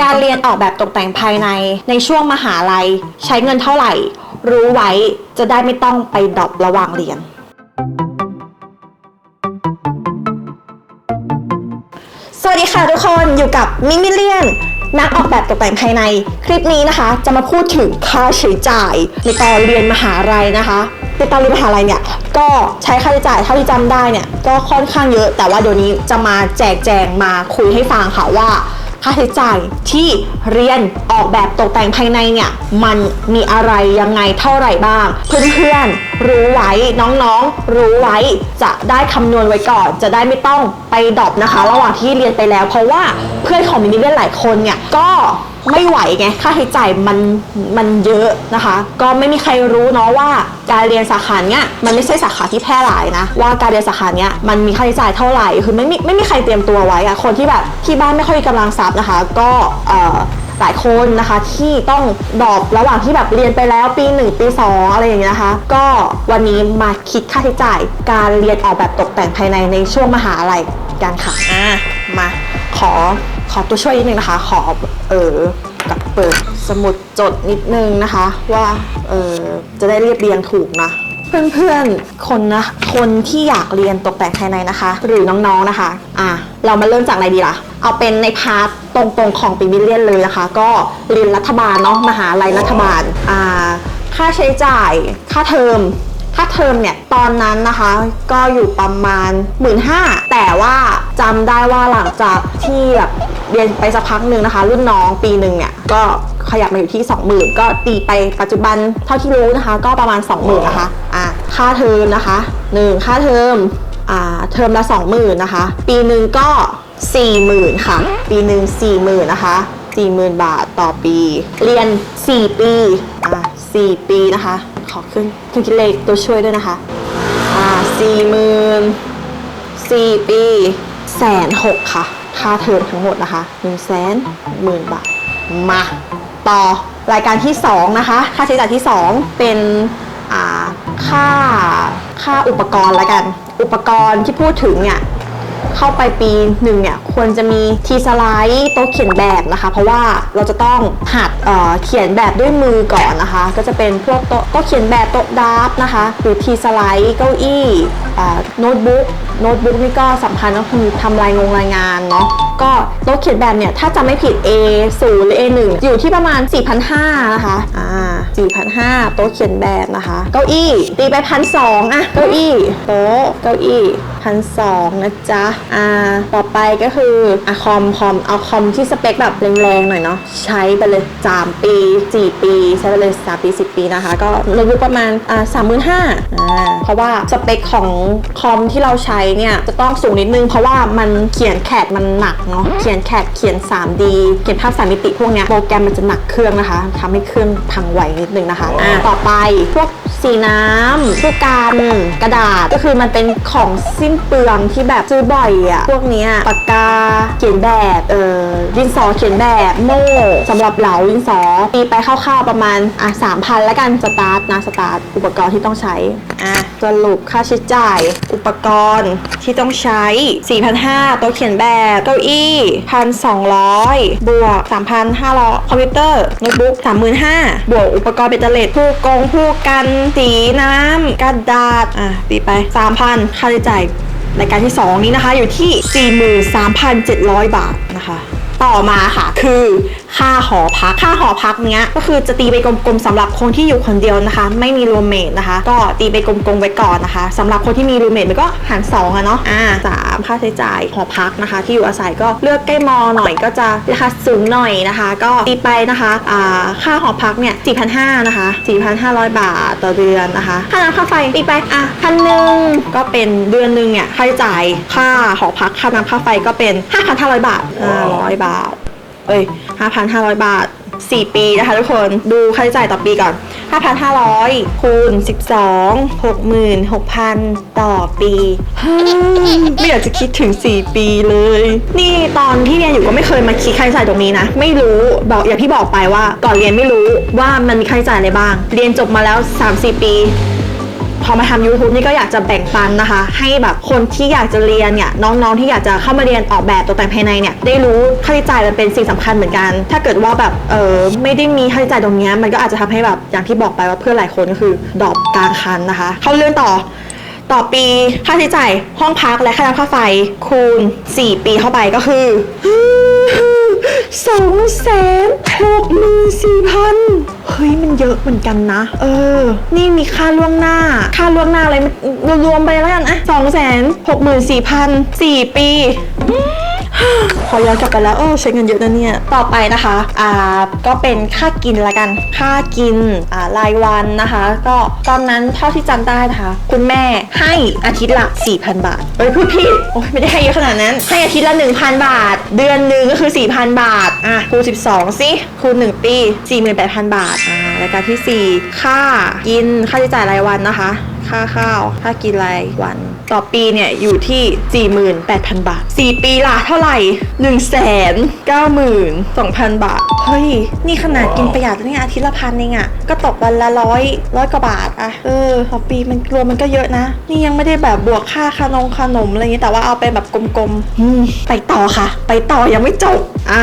การเรียนออกแบบตกแต่งภายในในช่วงมหาลัย ใช้เงินเท่าไหร่ รู้ไว้จะได้ไม่ต้องไปดรอประหว่างเรียน สวัสดีค่ะทุกคนอยู่กับมิมิเลียนนักออกแบบตกแต่งภายใน คลิปนี้นะคะ จะมาพูดถึงค่าใช้จ่ายในตอนเรียนมหาลัยนะคะในตอนเรียนมหาลัยเนี่ยก็ใช้ค่าใช้จ่ายเท่าที่จำได้เนี่ยก็ค่อนข้างเยอะ แต่ว่าเดี๋ยวนี้จะมาแจกแจงมาคุยให้ฟังค่ะว่า ค่าใช้จ่ายที่เรียนออกแบบตกแต่งภายในเนี่ยมันมีอะไรยังไงเท่าไหร่บ้าง เพื่อนๆรู้ไว้น้องๆ รู้ไว้จะได้คำนวณไว้ก่อน จะได้ไม่ต้องไปดรอปนะคะ ระหว่างที่เรียนไปแล้ว เพราะว่าเพื่อนของมินนี่เล่นหลายคนเนี่ยก็ ไม่ไหวไงค่าใช้จ่ายมันมันเยอะนะคะ ก็ไม่มีใครรู้เนาะว่าการเรียนสาขาเนี้ยมันไม่ใช่สาขาที่แพร่หลายนะ ว่าการเรียนสาขาเนี้ยมันมีค่าใช้จ่ายเท่าไหร่คือไม่มีไม่มีใครเตรียมตัวไว้อะคนที่แบบที่บ้านไม่ค่อยมีกำลังทรัพย์นะคะ ก็เอ่อหลายคนนะคะที่ต้องดรอประหว่างที่แบบเรียนไปแล้วปีหนึ่งปีสองอะไรอย่างเงี้ยนะคะ ก็วันนี้มาคิดค่าใช้จ่าย การเรียนออกแบบตกแต่งภายในในช่วงมหาลัยกันค่ะอะมาขอขอตัวช่วยนิดนึงนะคะ ขอ เออกับเปิดสมุดจดนิดนึงนะคะ ว่าเออจะได้เรียบเรียงถูกนะเพื่อนๆ คนนะ คนที่อยากเรียนตกแต่งภายในนะคะ หรือน้องๆนะคะ อะ เรามาเริ่มจากอะไรดีล่ะ เอาเป็นในพาร์ทตรงๆ ของปีมิเลียนเลยนะคะ ก็เรียนรัฐบาลเนาะ มหาลัยรัฐบาล อ่า ค่าใช้จ่าย ค่าเทอม ค่าเทอมเนี่ยตอนนั้นนะคะก็อยู่ประมาณ 1 5ื่นแต่ว่าจำได้ว่าหลังจากที่แบบเรียนไปสักพักหนึ่งนะคะ รุ่นน้องปีหนึ่งเนี่ยก็ขยับมาอยู่ที่ 20,000 ก็ตีไปปัจจุบันเท่าที่รู้นะคะ ก็ประมาณ 20,000นะคะอ่าค่าเทอมนะคะ1ค่าเทอมอ่าเทอมละ20,000นะคะ ปีหนึ่งก็ 40,000 ค่ะ ปีหนึ่ง40,000นะคะ40,000 บาทต่อปี เรียน 4 ปีอ่า4ปีนะคะ ขอขึ้นเครื่องคิดเลขตัวช่วยด้วยนะคะ อ่า40,000 4ปีแสนหกค่ะ ค่าเทอมทั้งหมดนะคะ1นึ่งแสนหมื่นบาท มา ต่อรายการที่ 2 นะคะ ค่าใช้จ่ายที่ 2 เป็นอ่าค่าค่าอุปกรณ์ละกัน อุปกรณ์ที่พูดถึงเนี่ย เข้าไปปีหนึ่งเนี่ยควรจะมีทีสไลด์โต๊ะเขียนแบบนะคะ เพราะว่าเราจะต้องหัดเอ่อเขียนแบบด้วยมือก่อนนะคะ ก็จะเป็นพวกโต๊ะโต๊ะเขียนแบบโต๊ะดราฟนะคะ หรือทีสไลด์เก้าอี้โน้ตบุ๊กโน้ตบุ๊กนี่ก็สำคัญก็คือทำรายงงรายงานเนาะก็โต๊ะเขียนแบบเนี่ยถ้าจะไม่ผิด A 0หรือ A 1อยู่ที่ประมาณ 4,500นะคะอ่า4,500โต๊ะเขียนแบบนะคะ เก้าอี้ตีไปพันสองอะเก้าอี้โต๊ะเก้าอี้พันสองนะจ๊ะอ่าต่อไปก็คืออะคอมคอมเอาคอมที่สเปคแบบแรงๆหน่อยเนาะใช้ไปเลย 3 ปี 4 ปี ใช้ไปเลย3ปี 10 ปีนะคะ ก็โน้ตบุ๊กประมาณอ่าสามหมื่นห้าอ่าเพราะว่าสเปคของคอมที่เราใช้เนี่ยจะต้องสูงนิดนึงเพราะว่ามันเขียนแคดมันหนักเนาะเขียนแคดเขียน 3D เขียนภาพสามมิติพวกเนี้ยโปรแกรมมันจะหนักเครื่องนะคะทำให้เครื่องพังไวนิดนึงนะคะอ่าต่อไปพวกสีน้ำผู้การกระดาษก็คือมันเป็นของสิ้นเปลืองที่แบบซื้อบ่อยอะพวกเนี้ยปากกาเขียนแบบเออดินสอเขียนแบบโม่สำหรับเหลาดินสอตีไปคร่าวๆประมาณอะสามพันแล้วกันสตาร์ทนะสตาร์ทอุปกรณ์ที่ต้องใช้อะสรุปค่าใช้จ่ายอุปกรณ์ที่ต้องใช้ 4,500โต๊ะเขียนแบบ เก้าอี้ 1,200 บวก 3,500 คอมพิวเตอร์โน้ตบุ๊ก35,000 บวกอุปกรณ์เบตเตอร์เลตผู้กงผู้กัน สีน้ำกระดาษ อะตีไป 3,000 ค่าใช้จ่ายรายการที่ 2 นี้นะคะ อยู่ที่ 43,700 บาทนะคะ ต่อมาค่ะคือ ค่าหอพัก ค่าหอพักเนี้ยก็คือจะตีไปกลมๆสำหรับคนที่อยู่คนเดียวนะคะ ไม่มีรูมเมทนะคะ ก็ตีไปกลมๆไว้ก่อนนะคะสำหรับคนที่มีรูมเมทมันก็หารสองอะเนาะอ่าสามค่าใช้จ่ายหอพักนะคะ ที่อยู่อาศัยก็เลือกใกล้มอหน่อยก็จะราคาสูงหน่อยนะคะ ก็ตีไปนะคะอ่าค่าหอพักเนี่ย4,500นะคะ4,500 บาทต่อเดือนนะคะค่าน้ำค่าไฟตีไปอะพันหนึ่งก็เป็นเดือนหนึ่งเนี่ยค่าใช้จ่ายค่าหอพักค่าน้ำค่าไฟก็เป็น5,500 บาท500บาทเอ้ย 5,500 บาท 4 ปีนะคะทุกคนดูค่าใช้จ่ายต่อปีก่อน 5,500 คูณ 12 66,000 ต่อปีไม่อยากจะคิดถึง 4 ปีเลย นี่ตอนที่เรียนอยู่ก็ไม่เคยมาคิดค่าใช้จ่ายตรงนี้นะ ไม่รู้บอกอย่างที่บอกไปว่าก่อนเรียนไม่รู้ว่ามันมีค่าใช้จ่ายอะไรบ้าง เรียนจบมาแล้ว 3-4 ปี พอมาทำ YouTube นี่ก็อยากจะแบ่งปันนะคะ ให้แบบคนที่อยากจะเรียนเนี่ยน้องๆที่อยากจะเข้ามาเรียนออกแบบตกแต่งภายในเนี่ยได้รู้ค่าใช้จ่ายมันเป็นสิ่งสำคัญเหมือนกัน ถ้าเกิดว่าแบบเออไม่ได้มีค่าใช้จ่ายตรงนี้มันก็อาจจะทำให้แบบอย่างที่บอกไปว่าเพื่อนหลายคนก็คือดรอปกลางคันนะคะ เข้าเรื่องต่อต่อปีค่าใช้จ่ายห้องพักและค่าน้ำค่าไฟคูณ 4 ปีเข้าไปก็คือสองแสนหกหมื่นสี่พัน ฮ้ยมันเยอะเหมือนกันนะ เออ นี่มีค่าล่วงหน้า ค่าล่วงหน้าอะไรมันรวมๆไปแล้วกันอะสองแสนหกหมื่นสี่พันสี่ปี พอย้อนกลับไปแล้วเออใช้เงินเยอะนะเนี่ย ต่อไปนะคะอ่าก็เป็นค่ากินละกัน ค่ากินอ่ารายวันนะคะ ก็ตอนนั้นเท่าที่จำได้นะคะ คุณแม่ให้อาทิตย์ละ4,000 บาทเอ้ยพูดผิดโอ้ยไม่ได้ให้เยอะขนาดนั้น ให้อาทิตย์ละ 1,000 บาท เดือนหนึ่งก็คือ 4,000 บาทอะคูณ12สิคูณ1 ปี 48,000 บาทอ่ารายการทีสี่4 ค่ากินค่าใช้จ่ายรายวันนะคะ ค่าข้าว ค่ากินรายวัน ต่อปีเนี่ยอยู่ที่ 48,000 บาท 4 ปีละเท่าไหร่ 1 9 2 0 0 0 บาท เฮ้ย นี่ขนาดกินประหยัดนี่อาทิตย์ละพันเองอะก็ตกวันละร้อยร้อยกว่าบาทอะเออต่อปีมันรวมมันก็เยอะนะ นี่ยังไม่ได้แบบบวกค่าขนมขนมอะไรอย่างงี้แต่ว่าเอาไปแบบกลมๆไปต่อค่ะ ไปต่อยังไม่จบอะ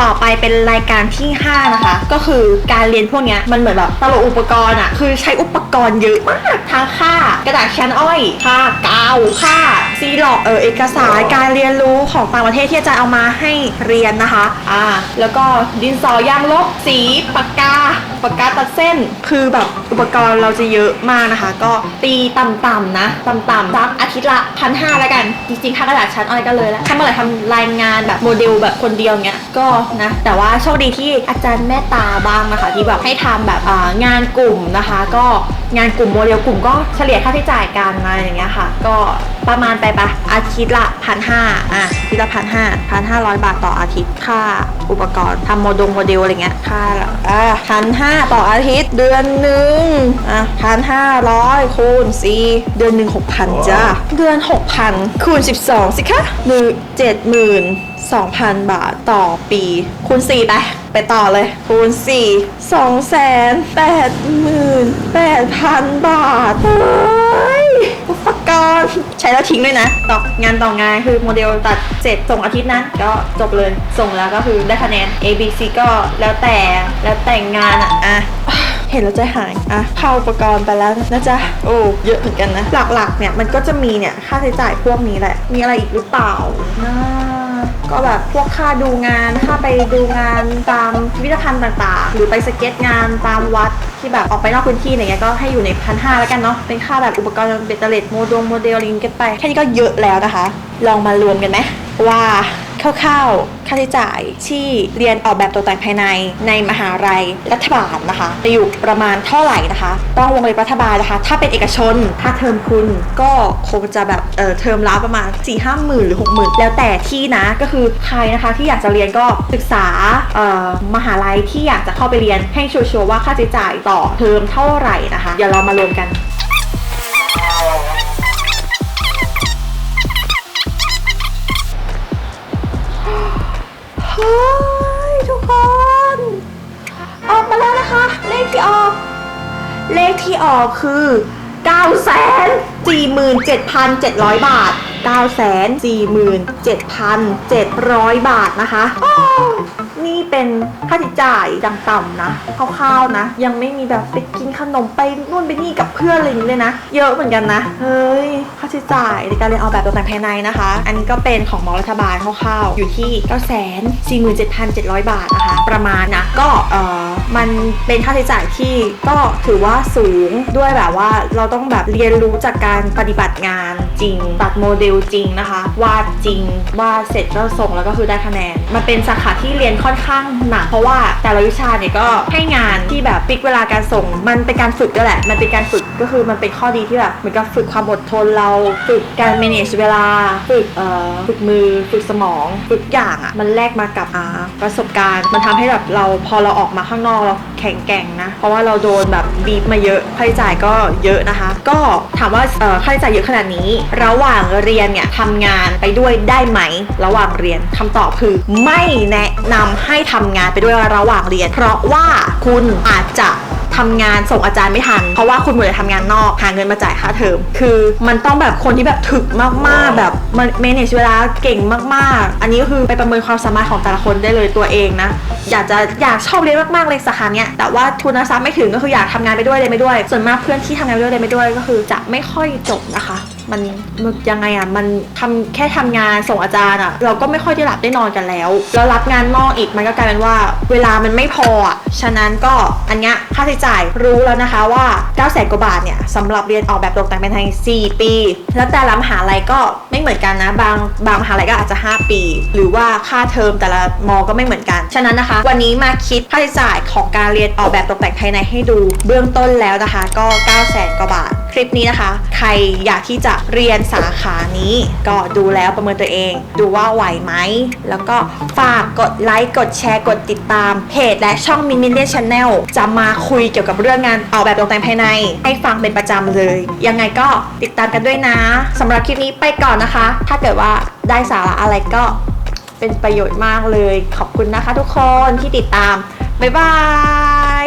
ต่อไปเป็นรายการที่ 5 นะคะ ก็คือการเรียนพวกเนี้ยมันเหมือนแบบตลกอุปกรณ์อะคือใช้อุปกรณ์เยอะมากทั้งค่ากระดาษแคนอ้อยค่ากาวค่าซีหลอกเออเอกสารการเรียนรู้ของต่างประเทศที่อาจารย์เอามาให้เรียนนะคะอ่าแล้วก็ดินสอยางลบสีปากกา ปากกาตัดเส้น คือแบบอุปกรณ์เราจะเยอะมากนะคะ ก็ตีต่ำๆนะต่ำๆสักอาทิตย์ละพันห้าแล้วกัน จริงๆค่ากระดาษชั้นอ้อยก็เลยแล้วถ้าเมื่อไหร่ทำรายงานแบบโมเดลแบบคนเดียวเงี้ยก็นะ แต่ว่าโชคดีที่อาจารย์แม่ตาบ้างนะคะ ที่แบบให้ทำแบบงานกลุ่มนะคะ ก็งานกลุ่มโมเดลกลุ่มก็เฉลี่ยค่าใช้จ่ายกันอะไรอย่างเงี้ยค่ะ ก็ประมาณไปปะอาทิตย์ละพันห้าอะอาทิตย์ละพันห้าพันห้าร้อยบาทต่ออาทิตย์ค่าอุปกรณ์ทำโมดงโมเดลอะไรเงี้ยค่าละอะพันห้าต่ออาทิตย์เดือนหนึ่งอะพันห้าร้อยคูณสี่เดือนหนึ่งหกพันจ้าเดือนหกพันคูณสิบสองสิคะหนึ่งเจ็ดหมื่น2,000 บาทต่อปี คูณ4ไปไปต่อเลย คูณ 4 2 8 8 8,000 บาทเฮ้ยอุปกรณ์ใช้แล้วทิ้งด้วยนะ ต่องานต่องานคือโมเดลตัดเสร็จส่งอาทิตย์นั้นก็จบเลยส่งแล้วก็คือได้คะแนน A B C ก็แล้วแต่แล้วแต่งงานอะอะเห็นแล้วใจหายอะเข้าอุปกรณ์ไปแล้วนะจ๊ะ โอ้ เยอะเหมือนกันนะ หลักๆ เนี่ย มันก็จะมีเนี่ย ค่าใช้จ่ายพวกนี้แหละ มีอะไรอีกหรือเปล่านะ ก็แบบพวกค่าดูงานค่าไปดูงานตามพิพิธภัณฑ์ต่างๆ หรือไปสเก็ตงานตามวัดที่แบบออกไปนอกพื้นที่อะไรเงี้ยก็ให้อยู่ในพันห้าแล้วกันเนาะเป็นค่าแบบอุปกรณ์เบตเตอร์เลตโมดงโมเดลอะไรเงี้ยกันไปแค่นี้ก็เยอะแล้วนะคะ ลองมารวมกันไหมว่า คร่าวๆ ค่าใช้จ่ายที่เรียนออกแบบตกแต่งภายในในมหาลัยรัฐบาลนะคะจะอยู่ประมาณเท่าไหร่นะคะ ต้องวงเล็บรัฐบาลนะคะ ถ้าเป็นเอกชนถ้าเทอมคุณก็คงจะแบบเออเทอมละประมาณ4ี่ห้าหมื่นหรือหกหมื่นแล้วแต่ที่นะก็คือใครนะคะที่อยากจะเรียนก็ศึกษาเอ่อมหาลัยที่อยากจะเข้าไปเรียนให้ชัวร์ๆว่าค่าใช้จ่ายต่อเทอมเท่าไหร่นะคะเดี๋ยวเรามารวมกัน ออกคือ 9 4 7 7 0 0 บาท 9 4 7 7 0 0 บาทนะคะอ้าวนี่เป็นค่าใช้จ่ายดังต่ำนะคร่าวๆนะ ยังไม่มีแบบไปกินขนมไปนู่นไปนี่กับเพื่อนอะไรอย่างนี้เลยนะ เยอะเหมือนกันนะ เฮ้ย ค่าใช้จ่ายในการเรียนออกแบบตกแต่งภายในนะคะ อันนี้ก็เป็นของมอรัฐบาลคร่าวๆ อยู่ที่ 9 4 7 7 0 0 บาทนะคะ ประมาณนะ ก็เออมันเป็นค่าใช้จ่ายที่ก็ถือว่าสูงด้วยแบบว่าเราต้องแบบเรียนรู้จากการปฏิบัติงานจริงตัดโมเดลจริงนะคะ วาดจริงวาดเสร็จก็ส่งแล้วก็คือได้คะแนน มันเป็นสาขาที่เรียนค่อนข้างหนักเพราะว่าแต่ละวิชาเนี่ยก็ให้งานที่แบบฟิกเวลาการส่ง มันเป็นการฝึกด้วยแหละ มันเป็นการฝึกก็คือมันเป็นข้อดีที่แบบเหมือนกับฝึกความอดทนเราฝึกการ manage เวลาฝึกเอ่อฝึกมือฝึกสมองฝึกอย่างอะ่ะมันแลกมากับอาประสบการณ์ มันทำให้แบบเราพอเราออกมาข้างนอกเราแข็งแกร่งนะ เพราะว่าเราโดนแบบบีบมาเยอะค่าใช้จ่ายก็เยอะนะคะ ก็ถามว่าเออค่าใช้จ่ายเยอะขนาดนี้ ระหว่างเรียนเนี่ยทำงานไปด้วยได้ไหม ระหว่างเรียนคำตอบคือ ไม่แนะนำให้ทำงานไปด้วยระหว่างเรียน เพราะว่าคุณอาจจะทำงานส่งอาจารย์ไม่ทัน เพราะว่าคุณหมวยทำงานนอกหาเงินมาจ่ายค่าเทอม คือมันต้องแบบคนที่แบบถึกมากๆ แบบมันเมเนจเวลาเก่งมากๆ อันนี้ก็คือไปประเมินความสามารถของแต่ละคนได้เลยตัวเองนะ อยากจะอยากชอบเรียนมากๆเลยสาขาเนี้ยแต่ว่าทุนทรัพย์ไม่ถึงก็คืออยากทำงานไปด้วยเรียนไปด้วย ส่วนมากเพื่อนที่ทำงานไปด้วยเรียนไปด้วยก็คือจะไม่ค่อยจบนะคะ มันมันยังไงอะมันทำแค่ทำงานส่งอาจารย์อะ เราก็ไม่ค่อยได้หลับได้นอนกันแล้ว แล้วรับงานนอกอีกมันก็กลายเป็นว่า เวลามันไม่พออะฉะนั้นก็อันเนี้ยค่าใช้จ่ายรู้แล้วนะคะว่า9 0 0 0 0กว่าบาทเนี่ยสำหรับเรียนออกแบบตกแต่งเป็นไทย 4 ปี แล้วแต่ละมหาลัยก็ไม่เหมือนกันนะบางบางมหาลัยก็อาจจะ 5 ปี หรือว่าค่าเทอมแต่ละมอก็ไม่เหมือนกัน ฉะนั้นนะคะ วันนี้มาคิดค่าใช้จ่ายของการเรียนออกแบบตกแต่งภายในให้ดูเบื้องต้นแล้วนะคะ ก็9 0 0 0 0 0กว่าบาท ลิปนี้นะคะ ใครอยากที่จะเรียนสาขานี้ ก็ดูแล้วประเมินตัวเอง ดูว่าไหวไหม แล้วก็ฝากกดไลค์กดแชร์กดติดตามเพจและช่องมินมินเลียนชาแนลจะมาคุยเกี่ยวกับเรื่องงานออกแบบตกแต่งภายใน ให้ฟังเป็นประจำเลย ยังไงก็ติดตามกันด้วยนะสำหรับคลิปนี้ไปก่อนนะคะ ถ้าเกิดว่าได้สาระอะไรก็เป็นประโยชน์มากเลย ขอบคุณนะคะทุกคนที่ติดตาม บ๊ายบาย